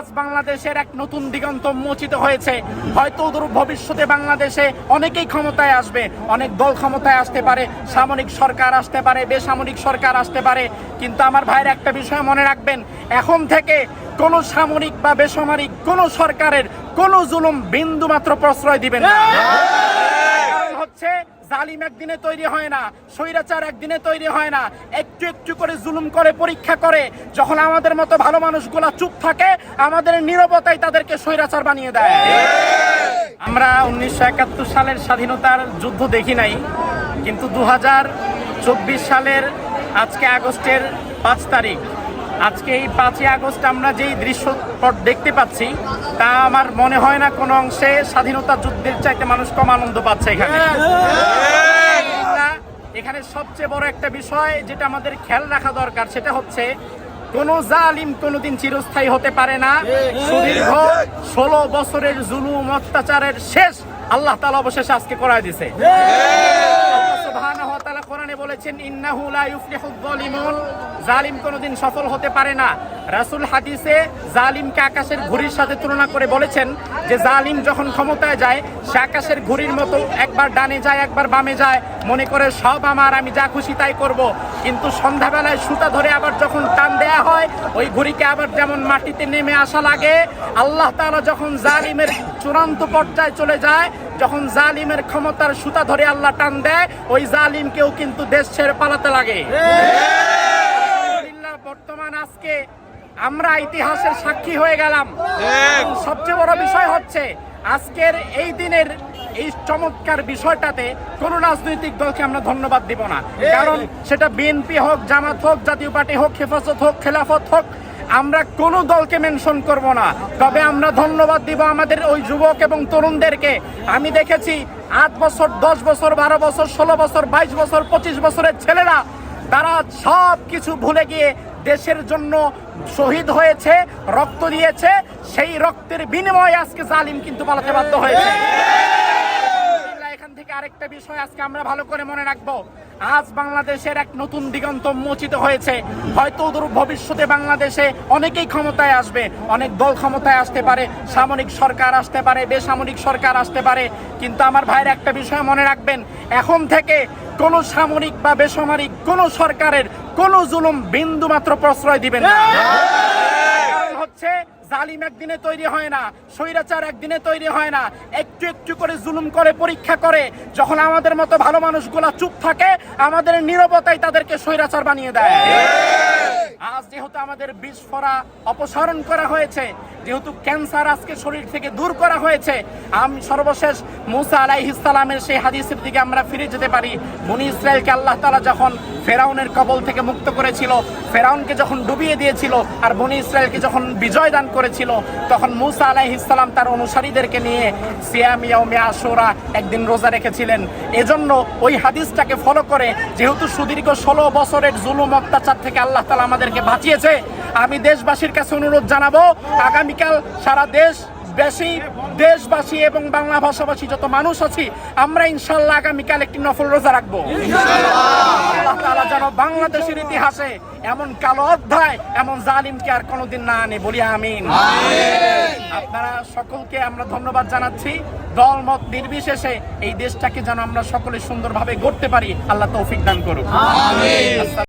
আজ বাংলাদেশের এক নতুন দিগন্ত উন্মোচিত হয়েছে। হয়তো দূর ভবিষ্যতে বাংলাদেশে অনেকেই ক্ষমতায় আসবে অনেক দল ক্ষমতায় আসতে পারে সামরিক সরকার আসতে পারে বেসামরিক সরকার আসতে পারে। কিন্তু আমার ভাইয়ের একটা বিষয় মনে রাখবেন এখন থেকে কোনো সামরিক বা বেসামরিক কোনো সরকারের কোনো জুলুম বিন্দু মাত্র প্রশ্রয় দিবেন না। হচ্ছে জালিম একদিনে তৈরি হয় না, স্বৈরাচার একদিনে তৈরি হয় না। একটু একটু করে জুলুম করে, পরীক্ষা করে। যখন আমাদের মতো ভালো মানুষগুলা চুপ থাকে, আমাদের নিরবতাই তাদেরকে স্বৈরাচার বানিয়ে দেয়। আমরা উনিশশো একাত্তর সালের স্বাধীনতার যুদ্ধ দেখি নাই, কিন্তু দু চব্বিশ সালের আজকে আগস্টের পাঁচ তারিখ। আজকে এই পাঁচই আগস্ট আমরা যেই দৃশ্যপট দেখতে পাচ্ছি, তা আমার মনে হয় না কোনো অংশে স্বাধীনতা যুদ্ধের চাইতে মানুষ কম আনন্দ পাচ্ছে এখানে। এখানে সবচেয়ে বড় একটা বিষয় যেটা আমাদের খেয়াল রাখা দরকার, সেটা হচ্ছে কোন জালিম কোনোদিন চিরস্থায়ী হতে পারে না। সুদীর্ঘ ষোলো বছরের জুলুম, অত্যাচারের শেষ আল্লাহ তালা অবশেষে আজকে করা দিছে। কোরআনে বলেছেন, ইন্নাহু লা ইউফলিহুয যালিমুন। জালিম কোনোদিন সফল হতে পারে না। রাসূল হাদিসে জালিমকে আকাশের ঘুড়ির সাথে তুলনা করে বলেছেন যে, জালিম যখন ক্ষমতায় যায়, সে আকাশের ঘুড়ির মতো একবার ডানে যায়, একবার বামে যায়। মনে করে, সব আমার, আমি যা খুশি তাই করব। কিন্তু সন্ধ্যাবেলায় সুতা ধরে আবার যখন টান দেয়া হয়, ওই ঘুড়িকে আবার যেমন মাটিতে নেমে আসা লাগে, আল্লাহ তাআলা যখন জালিমের চূড়ান্ত পর্যায়ে চলে যায় যখন জালিমের ক্ষমতার সুতা ধরে আল্লাহ টান দেয় ওই জালিমকেও কিন্তু দেশ ছেড়ে পালাতে লাগে। বর্তমান আজকে আমরা ইতিহাসের সাক্ষী হয়ে গেলাম। সবচেয়ে বড় বিষয় হচ্ছে আজকের এই দিনের এই চমৎকার বিষয়টাতে কোন রাজনৈতিক দলকে আমরা ধন্যবাদ দিব না। কারণ সেটা বিএনপি হোক জামাত হোক জাতীয় পার্টি হোক হেফাজত হোক খেলাফত হোক আমরা কোন দলকে মেনশন করব না। তবে আমরা ধন্যবাদ দিব আমাদের ওই যুবক এবং তরুণদেরকে। আমি দেখেছি আট বছর, দশ বছর, বারো বছর, ষোলো বছর, বাইশ বছর, পঁচিশ বছরের ছেলেরা, তারা সব কিছু ভুলে গিয়ে দেশের জন্য শহীদ হয়েছে, রক্ত দিয়েছে, সেই রক্তের বিনিময়ে আজকে জালিম কিন্তু পালাতে বাধ্য হয়েছে। এখান থেকে আরেকটা বিষয় আজকে আমরা ভালো করে মনে রাখব। আজ বাংলাদেশের এক নতুন দিগন্ত উন্মোচিত হয়েছে। হয়তো দূর ভবিষ্যতে বাংলাদেশে অনেকেই ক্ষমতায় আসবে। অনেক দল ক্ষমতায় আসতে পারে সামরিক সরকার আসতে পারে বেসামরিক সরকার আসতে পারে। কিন্তু আমার ভাইয়ের একটা বিষয় মনে রাখবেন এখন থেকে কোনো সামরিক বা বেসামরিক কোনো সরকারের কোনো জুলুম বিন্দু মাত্র প্রশ্রয় দিবেন না। হচ্ছে জালিম একদিনে তৈরি হয় না, স্বৈরাচার একদিনে তৈরি হয় না। একটু একটু করে জুলুম করে, পরীক্ষা করে। যখন আমাদের মতো ভালো মানুষগুলা চুপ থাকে, আমাদের নিরবতাই তাদেরকে স্বৈরাচার বানিয়ে দেয়। আজ যেহেতু আমাদের বিস্ফোরা অপসারণ করা হয়েছে, যেহেতু ক্যান্সার আজকে শরীর থেকে দূর করা হয়েছে, আমি সর্বশেষ মুসা আলাইহিসালামের সেই হাদিসের দিকে আমরা ফিরে যেতে পারি। বনি ইসরায়েলকে আল্লাহ তালা যখন ফেরাউনের কবল থেকে মুক্ত করেছিল। ফেরাউনকে যখন ডুবিয়ে দিয়েছিল আর বনি ইসরায়েলকে যখন বিজয় দান করেছিল, তখন মুসা আলাইহিসালাম তার অনুসারীদেরকে নিয়ে সিয়ামিয়া ও আশোরা একদিন রোজা রেখেছিলেন। এজন্য ওই হাদিসটাকে ফলো করে, যেহেতু সুদীর্ঘ ষোলো বছরের জুলুম অত্যাচার থেকে আল্লাহ তালা আমাদেরকে বাঁচিয়েছে, আমি দেশবাসীর কাছে অনুরোধ জানাব, আগামীকাল সারা দেশ বেশি দেশবাসী এবং বাংলা ভাষাভাষী যত মানুষ আছি আমরা ইনশাল্লাহ আগামীকাল একটি নফল রোজা রাখব। আল্লাহ যেন বাংলাদেশের ইতিহাসে এমন কালো অধ্যায় এমন জালিমকে আর কোনোদিন না আনে বলি আমিন। আপনারা সকলকে আমরা ধন্যবাদ জানাচ্ছি। দল মত নির্বিশেষে এই দেশটাকে যেন আমরা সকলে সুন্দরভাবে গড়তে পারি আল্লাহ তৌফিক দান করুক।